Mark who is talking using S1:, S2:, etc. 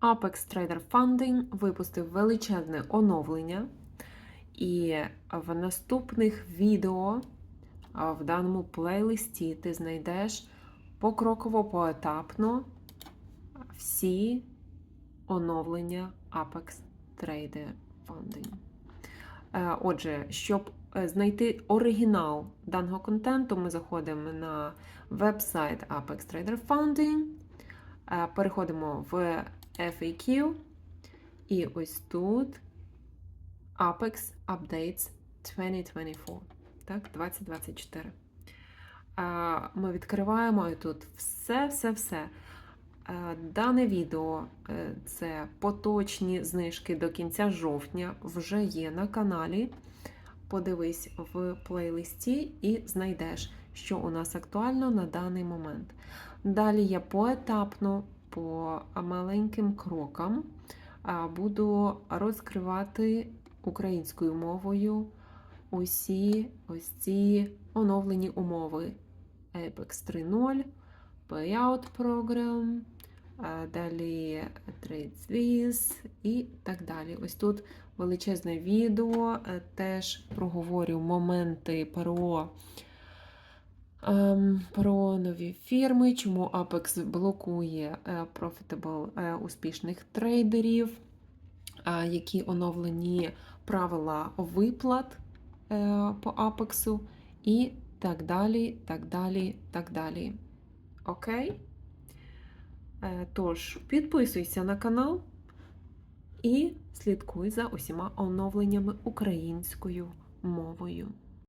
S1: Apex Trader Funding випустив величезне оновлення, і в наступних відео в даному плейлисті ти знайдеш покроково поетапно всі оновлення Apex Trader Funding. Е, Отже, щоб е, знайти оригінал даного контенту, ми заходимо на веб-сайт Apex Trader Funding, е, переходимо в FAQ, і ось тут Apex Updates 2024, так, 2024. Е, Ми відкриваємо і тут все-все-все. Дане відео е, це поточні знижки до кінця жовтня вже є на каналі. Подивись в плейлисті і знайдеш, що у нас актуально на даний момент. Далі я поетапно, по маленьким крокам буду розкривати українською мовою усі ось ці оновлені умови Apex 3.0, Payout Program, далі TradeSwiss і так далі. Ось тут величезне відео, е, теж проговорю моменти ПРО. Ем, Про нові фірми, чому Apex блокує е, profitable е, успішних трейдерів, е, які оновлені правила виплат по Apex і так далі, так далі, так далі. Окей? Тож, підписуйся на канал і слідкуй за усіма оновленнями українською мовою.